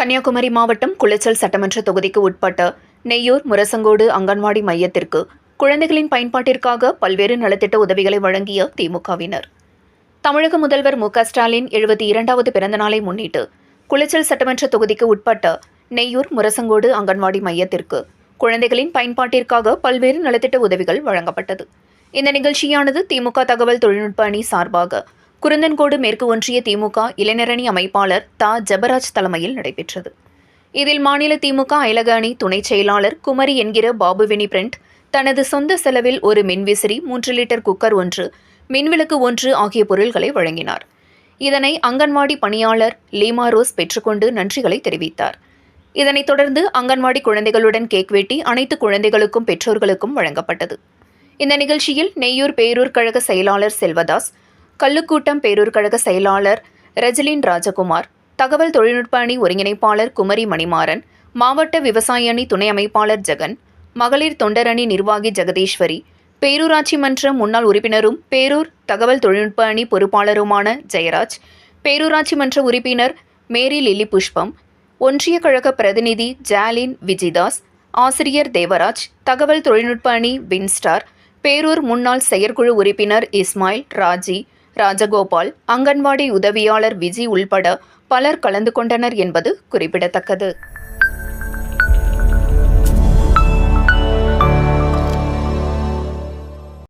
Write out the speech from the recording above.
கன்னியாகுமரி மாவட்டம் குளச்சல் சட்டமன்ற தொகுதிக்கு உட்பட்ட நெய்யூர் முரசங்கோடு அங்கன்வாடி மையத்திற்கு குழந்தைகளின் பயன்பாட்டிற்காக பல்வேறு நலத்திட்ட உதவிகளை வழங்கிய திமுகவினர். தமிழக முதல்வர் மு க ஸ்டாலின் எழுபத்தி இரண்டாவது பிறந்தநாளை முன்னிட்டு குளச்சல் சட்டமன்ற தொகுதிக்கு உட்பட்ட நெய்யூர் முரசங்கோடு அங்கன்வாடி மையத்திற்கு குழந்தைகளின் பயன்பாட்டிற்காக பல்வேறு நலத்திட்ட உதவிகள் வழங்கப்பட்டது. இந்த நிகழ்ச்சியானது திமுக தகவல் தொழில்நுட்ப அணி சார்பாக குருந்தன்கோடு மேற்கு ஒன்றிய திமுக இளைஞரணி அமைப்பாளர் தா. ஜபராஜ் தலைமையில் நடைபெற்றது. இதில் மாநில திமுக அயலக அணி துணைச் செயலாளர் குமரி என்கிற பாபுவினி பிரிண்ட் தனது சொந்த செலவில் ஒரு மின்விசிறி மூன்று லிட்டர் குக்கர் ஒன்று மின்விளக்கு ஒன்று ஆகிய பொருள்களை வழங்கினார். இதனை அங்கன்வாடி பணியாளர் லீமா ரோஸ் பெற்றுக்கொண்டு நன்றிகளை தெரிவித்தார். இதனைத் தொடர்ந்து அங்கன்வாடி குழந்தைகளுடன் கேக் வெட்டி அனைத்து குழந்தைகளுக்கும் பெற்றோர்களுக்கும் வழங்கப்பட்டது. இந்த நிகழ்ச்சியில் நெய்யூர் பேரூர் கழக செயலாளர் செல்வதாஸ் கல்லுக்கூட்டம் பேரூர் கழக செயலாளர் ரெஜலின் ராஜகுமார் தகவல் தொழில்நுட்ப அணி ஒருங்கிணைப்பாளர் குமரி மணிமாறன் மாவட்ட விவசாய அணி துணை அமைப்பாளர் ஜெகன் மகளிர் தொண்டரணி நிர்வாகி ஜெகதீஸ்வரி பேரூராட்சி மன்ற முன்னாள் உறுப்பினரும் பேரூர் தகவல் தொழில்நுட்ப அணி பொறுப்பாளருமான ஜெயராஜ் பேரூராட்சி மன்ற உறுப்பினர் மேரி லில்லி புஷ்பம் ஒன்றிய கழக பிரதிநிதி ஜாலின் விஜிதாஸ் ஆசிரியர் தேவராஜ் தகவல் தொழில்நுட்ப அணி வின்ஸ்டார் பேரூர் முன்னாள் செயற்குழு உறுப்பினர் இஸ்மாயில் ராஜி ராஜகோபால் அங்கன்வாடி உதவியாளர் விஜி உள்பட பலர் கலந்து கொண்டனர் என்பது குறிப்பிடத்தக்கது.